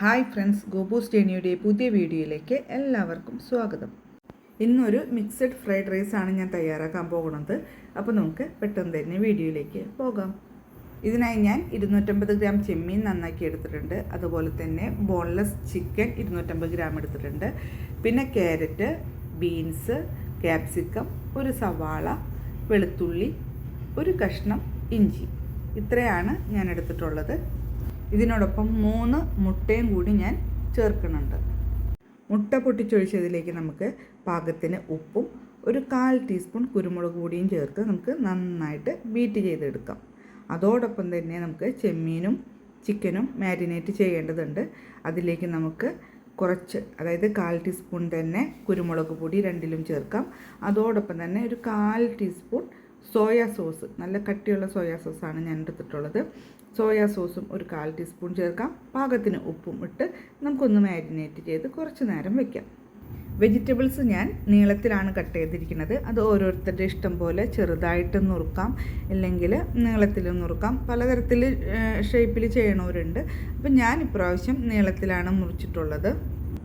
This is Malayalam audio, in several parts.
ഹായ് ഫ്രണ്ട്സ് ഗോബൂസ് ജേണിയുടെ പുതിയ വീഡിയോയിലേക്ക് എല്ലാവർക്കും സ്വാഗതം. ഇന്നൊരു മിക്സഡ് ഫ്രൈഡ് റൈസ് ആണ് ഞാൻ തയ്യാറാക്കാൻ പോകുന്നത്. അപ്പോൾ നമുക്ക് പെട്ടെന്ന് തന്നെ വീഡിയോയിലേക്ക് പോകാം. ഇതിനായി ഞാൻ ഇരുന്നൂറ്റമ്പത് ഗ്രാം ചെമ്മീൻ നന്നാക്കി എടുത്തിട്ടുണ്ട്. അതുപോലെ തന്നെ ബോൺലെസ് ചിക്കൻ ഇരുന്നൂറ്റമ്പത് ഗ്രാം എടുത്തിട്ടുണ്ട്. പിന്നെ ക്യാരറ്റ് ബീൻസ് ക്യാപ്സിക്കം ഒരു സവാള വെളുത്തുള്ളി ഒരു കഷ്ണം ഇഞ്ചി. ഇത്രയാണ് ഞാൻ എടുത്തിട്ടുള്ളത്. ഇതിനോടൊപ്പം മൂന്ന് മുട്ടയും കൂടി ഞാൻ ചേർക്കുന്നുണ്ട്. മുട്ട പൊട്ടിച്ചൊഴിച്ചതിലേക്ക് നമുക്ക് പാകത്തിന് ഉപ്പും ഒരു കാൽ ടീസ്പൂൺ കുരുമുളക് പൊടിയും ചേർത്ത് നമുക്ക് നന്നായിട്ട് ബീറ്റ് ചെയ്തെടുക്കാം. അതോടൊപ്പം തന്നെ നമുക്ക് ചെമ്മീനും ചിക്കനും മാരിനേറ്റ് ചെയ്യേണ്ടതുണ്ട്. അതിലേക്ക് നമുക്ക് കുറച്ച് അതായത് കാൽ ടീസ്പൂൺ തന്നെ കുരുമുളക് പൊടി രണ്ടിലും ചേർക്കാം. അതോടൊപ്പം തന്നെ ഒരു കാൽ ടീസ്പൂൺ സോയാ സോസ് നല്ല കട്ടിയുള്ള സോയാ സോസാണ് ഞാൻ എടുത്തിട്ടുള്ളത് സോയാ സോസും ഒരു കാൽ ടീസ്പൂൺ ചേർക്കാം. പാകത്തിന് ഉപ്പും ഇട്ട് നമുക്കൊന്ന് മാരിനേറ്റ് ചെയ്ത് കുറച്ച് നേരം വെക്കാം. വെജിറ്റബിൾസ് ഞാൻ നീളത്തിലാണ് കട്ട് ചെയ്തിരിക്കുന്നത്. അത് ഓരോരുത്തരുടെ ഇഷ്ടം പോലെ ചെറുതായിട്ട് നുറുക്കാം. അല്ലെങ്കിൽ നീളത്തിൽ നുറുക്കാം. പലതരത്തിൽ ഷേപ്പിൽ ചെയ്യണവരുണ്ട്. അപ്പം ഞാൻ ഇപ്രാവശ്യം നീളത്തിലാണ് മുറിച്ചിട്ടുള്ളത്.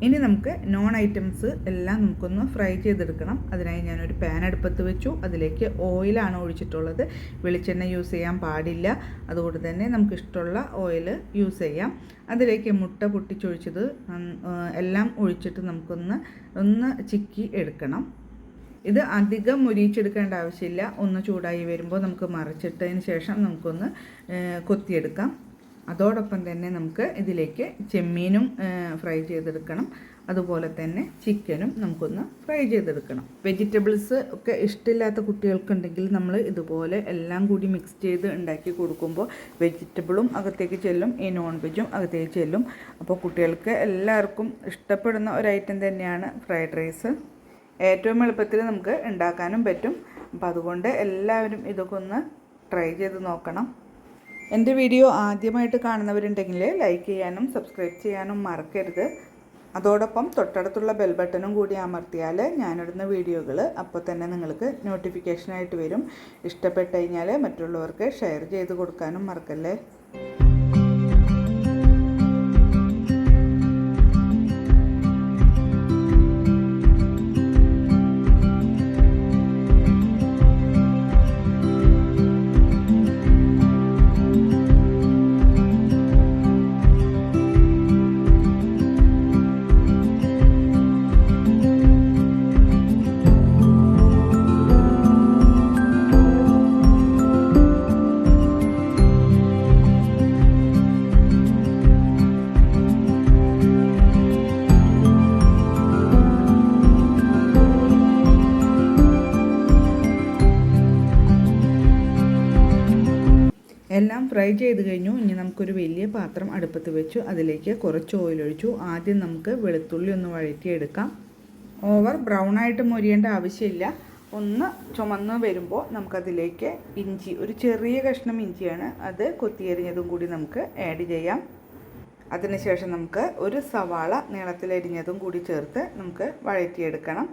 ഇനി നമുക്ക് നോൺ ഐറ്റംസ് എല്ലാം നമുക്കൊന്ന് ഫ്രൈ ചെയ്തെടുക്കണം. അതിനായി ഞാനൊരു പാൻ അടുപ്പത്ത് വെച്ചു. അതിലേക്ക് ഓയിലാണ് ഒഴിച്ചിട്ടുള്ളത്. വെളിച്ചെണ്ണ യൂസ് ചെയ്യാൻ പാടില്ല. അതുകൊണ്ട് തന്നെ നമുക്ക് ഇഷ്ടമുള്ള ഓയിൽ യൂസ് ചെയ്യാം. അതിലേക്ക് മുട്ട പൊട്ടിച്ചൊഴിച്ചത് എല്ലാം ഒഴിച്ചിട്ട് നമുക്കൊന്ന് ഒന്ന് ചിക്കി എടുക്കണം. ഇത് അധികം മുരിയിച്ചെടുക്കേണ്ട ആവശ്യമില്ല. ഒന്ന് ചൂടായി വരുമ്പോൾ നമുക്ക് മറിച്ചിട്ടതിന് ശേഷം നമുക്കൊന്ന് കൊത്തിയെടുക്കാം. അതോടൊപ്പം തന്നെ നമുക്ക് ഇതിലേക്ക് ചെമ്മീനും ഫ്രൈ ചെയ്തെടുക്കണം. അതുപോലെ തന്നെ ചിക്കനും നമുക്കൊന്ന് ഫ്രൈ ചെയ്തെടുക്കണം. വെജിറ്റബിൾസ് ഒക്കെ ഇഷ്ടമില്ലാത്ത കുട്ടികൾക്കുണ്ടെങ്കിൽ നമ്മൾ ഇതുപോലെ എല്ലാം കൂടി മിക്സ് ചെയ്ത് ഉണ്ടാക്കി കൊടുക്കുമ്പോൾ വെജിറ്റബിളും അകത്തേക്ക് ചെല്ലും ഈ നോൺ വെജും അകത്തേക്ക് ചെല്ലും. അപ്പോൾ കുട്ടികൾക്ക് എല്ലാവർക്കും ഇഷ്ടപ്പെടുന്ന ഒരു ഐറ്റം തന്നെയാണ് ഫ്രൈഡ് റൈസ് ഏറ്റവും എളുപ്പത്തിൽ നമുക്ക് ഉണ്ടാക്കാനും പറ്റും. അപ്പോൾ അതുകൊണ്ട് എല്ലാവരും ഇതൊക്കെ ഒന്ന് ട്രൈ ചെയ്ത് നോക്കണം. എന്റെ വീഡിയോ ആദ്യമായിട്ട് കാണുന്നവരുണ്ടെങ്കിൽ ലൈക്ക് ചെയ്യാനും സബ്സ്ക്രൈബ് ചെയ്യാനും മറക്കരുത്. അതോടൊപ്പം തൊട്ടടുത്തുള്ള ബെൽ ബട്ടണും കൂടി അമർത്തിയാൽ ഞാനിടുന്ന വീഡിയോകൾ അപ്പോൾ തന്നെ നിങ്ങൾക്ക് നോട്ടിഫിക്കേഷനായിട്ട് വരും. ഇഷ്ടപ്പെട്ട് കഴിഞ്ഞാൽ മറ്റുള്ളവർക്ക് ഷെയർ ചെയ്ത് കൊടുക്കാനും മറക്കല്ലേ? എല്ലാം ഫ്രൈ ചെയ്ത് കഴിഞ്ഞു. ഇനി നമുക്കൊരു വലിയ പാത്രം അടുപ്പത്ത് വെച്ചു. അതിലേക്ക് കുറച്ച് ഓയിലൊഴിച്ചു ആദ്യം നമുക്ക് വെളുത്തുള്ളി ഒന്ന് വഴറ്റിയെടുക്കാം. ഓവർ ബ്രൗൺ ആയിട്ട് മൊരിയേണ്ട ആവശ്യമില്ല. ഒന്ന് ചുമന്ന് വരുമ്പോൾ നമുക്കതിലേക്ക് ഇഞ്ചി ഒരു ചെറിയ കഷ്ണം ഇഞ്ചിയാണ് അത് കൊത്തിയരിഞ്ഞതും കൂടി നമുക്ക് ആഡ് ചെയ്യാം. അതിനുശേഷം നമുക്ക് ഒരു സവാള നീളത്തിലരിഞ്ഞതും കൂടി ചേർത്ത് നമുക്ക് വഴറ്റിയെടുക്കണം.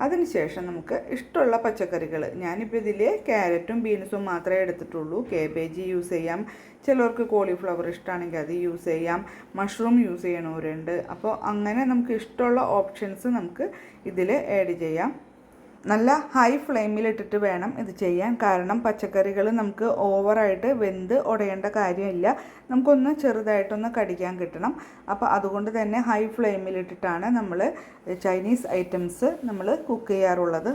അതിനുശേഷം നമുക്ക് ഇഷ്ടമുള്ള പച്ചക്കറികൾ. ഞാനിപ്പോൾ ഇതിൽ ക്യാരറ്റും ബീൻസും മാത്രമേ എടുത്തിട്ടുള്ളൂ. കേബേജ് യൂസ് ചെയ്യാം. ചിലവർക്ക് കോളിഫ്ലവർ ഇഷ്ടമാണെങ്കിൽ അത് യൂസ് ചെയ്യാം. മഷ്റൂം യൂസ് ചെയ്യണവരുണ്ട്. അപ്പോൾ അങ്ങനെ നമുക്ക് ഇഷ്ടമുള്ള ഓപ്ഷൻസ് നമുക്ക് ഇതിൽ ആഡ് ചെയ്യാം. നല്ല ഹൈ ഫ്ലെയിമിലിട്ടിട്ട് വേണം ഇത് ചെയ്യാൻ. കാരണം പച്ചക്കറികൾ നമുക്ക് ഓവറായിട്ട് വെന്ത് ഉടയേണ്ട കാര്യമില്ല. നമുക്കൊന്ന് ചെറുതായിട്ടൊന്ന് കടിക്കാൻ കിട്ടണം. അപ്പോൾ അതുകൊണ്ട് തന്നെ ഹൈ ഫ്ലെയിമിലിട്ടിട്ടാണ് നമ്മൾ ചൈനീസ് ഐറ്റംസ് നമ്മൾ കുക്ക് ചെയ്യാറുള്ളത്.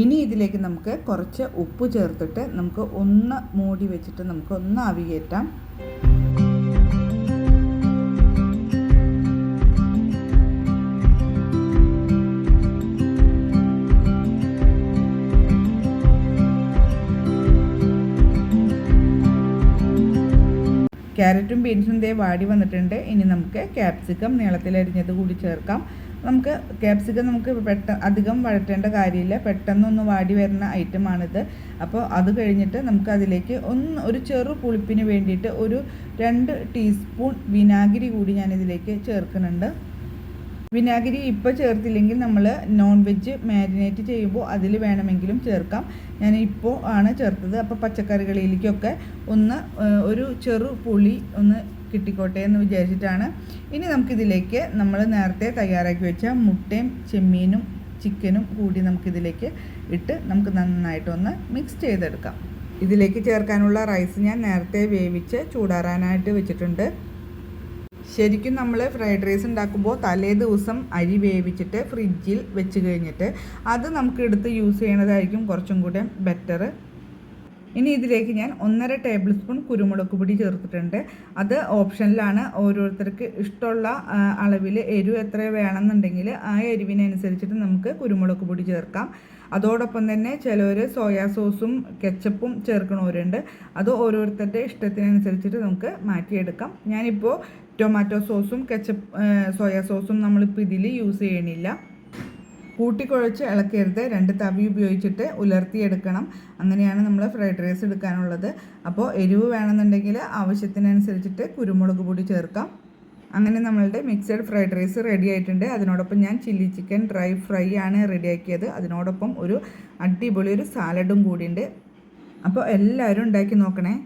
ഇനി ഇതിലേക്ക് നമുക്ക് കുറച്ച് ഉപ്പ് ചേർത്തിട്ട് നമുക്ക് ഒന്ന് മൂടി വെച്ചിട്ട് നമുക്ക് ഒന്ന് അവിയേറ്റാം ക്യാരറ്റും ബീൻസും ദേ വാടി വന്നിട്ടുണ്ട്. ഇനി നമുക്ക് ക്യാപ്സിക്കം നീളത്തിലരിഞ്ഞത് കൂടി ചേർക്കാം. നമുക്ക് ക്യാപ്സിക്കം നമുക്ക് പെട്ട അധികം വഴറ്റേണ്ട കാര്യമില്ല. പെട്ടെന്നൊന്ന് വാടി വരുന്ന ഐറ്റമാണിത് അപ്പോൾ അത് കഴിഞ്ഞിട്ട് നമുക്ക് അതിലേക്ക് ഒന്ന് ഒരു ചെറു പുളിപ്പിന് വേണ്ടിയിട്ട് ഒരു രണ്ട് ടീസ്പൂൺ വിനാഗിരി കൂടി ഞാൻ ഇതിലേക്ക് ചേർക്കുന്നുണ്ട്. വിനാഗിരി ഇപ്പോൾ ചേർത്തില്ലെങ്കിൽ നമ്മൾ നോൺ വെജ് മാരിനേറ്റ് ചെയ്യുമ്പോൾ അതിൽ വേണമെങ്കിലും ചേർക്കാം. ഞാൻ ഇപ്പോൾ ആണ് ചേർത്തത്. അപ്പോൾ പച്ചക്കറികളിലേക്കൊക്കെ ഒന്ന് ഒരു ചെറു പുളി ഒന്ന് കിട്ടിക്കോട്ടെ എന്ന് വിചാരിച്ചിട്ടാണ്. ഇനി നമുക്കിതിലേക്ക് നമ്മൾ നേരത്തെ തയ്യാറാക്കി വെച്ച മുട്ടയും ചെമ്മീനും ചിക്കനും കൂടി നമുക്കിതിലേക്ക് ഇട്ട് നമുക്ക് നന്നായിട്ടൊന്ന് മിക്സ് ചെയ്തെടുക്കാം. ഇതിലേക്ക് ചേർക്കാനുള്ള റൈസ് ഞാൻ നേരത്തെ വേവിച്ച് ചൂടാറാനായിട്ട് വെച്ചിട്ടുണ്ട്. ശരിക്കും നമ്മൾ ഫ്രൈഡ് റൈസ് ഉണ്ടാക്കുമ്പോൾ തലേ ദിവസം അരി വേവിച്ചിട്ട് ഫ്രിഡ്ജിൽ വെച്ച് കഴിഞ്ഞിട്ട് അത് നമുക്ക് എടുത്ത് യൂസ് ചെയ്യണതായിരിക്കും കുറച്ചും കൂടെ ബെറ്റർ ഇനി ഇതിലേക്ക് ഞാൻ ഒന്നര ടേബിൾ സ്പൂൺ കുരുമുളക് പൊടി ചേർത്തിട്ടുണ്ട്. അത് ഓപ്ഷനിലാണ് ഓരോരുത്തർക്ക് ഇഷ്ടമുള്ള അളവിൽ എരിവ് എത്ര വേണമെന്നുണ്ടെങ്കിൽ ആ എരിവിനനുസരിച്ചിട്ട് നമുക്ക് കുരുമുളക് പൊടി ചേർക്കാം. അതോടൊപ്പം തന്നെ ചിലർ സോയാ സോസും കെച്ചപ്പും ചേർക്കണവരുണ്ട്. അത് ഓരോരുത്തരുടെ ഇഷ്ടത്തിനനുസരിച്ചിട്ട് നമുക്ക് മാറ്റിയെടുക്കാം. ഞാനിപ്പോൾ ടൊമാറ്റോ സോസും കെച്ചപ്പ് സോയാ സോസും നമ്മളിപ്പോൾ ഇതിൽ യൂസ് ചെയ്യണില്ല. കൂട്ടിക്കുഴച്ച് ഇളക്കരുത്. രണ്ട് തവി ഉപയോഗിച്ചിട്ട് ഉലർത്തിയെടുക്കണം. അങ്ങനെയാണ് നമ്മൾ ഫ്രൈഡ് റൈസ് എടുക്കാനുള്ളത്. അപ്പോൾ എരിവ് വേണമെന്നുണ്ടെങ്കിൽ ആവശ്യത്തിനനുസരിച്ചിട്ട് കുരുമുളക് പൊടി ചേർക്കാം. അങ്ങനെ നമ്മളുടെ മിക്സഡ് ഫ്രൈഡ് റൈസ് റെഡി ആയിട്ടുണ്ട്. അതിനോടൊപ്പം ഞാൻ ചില്ലി ചിക്കൻ ഡ്രൈ ഫ്രൈ ആണ് റെഡിയാക്കിയത്. അതിനോടൊപ്പം ഒരു അടിപൊളി ഒരു സാലഡും കൂടിയുണ്ട്. അപ്പോൾ എല്ലാവരും ഉണ്ടാക്കി നോക്കണേ.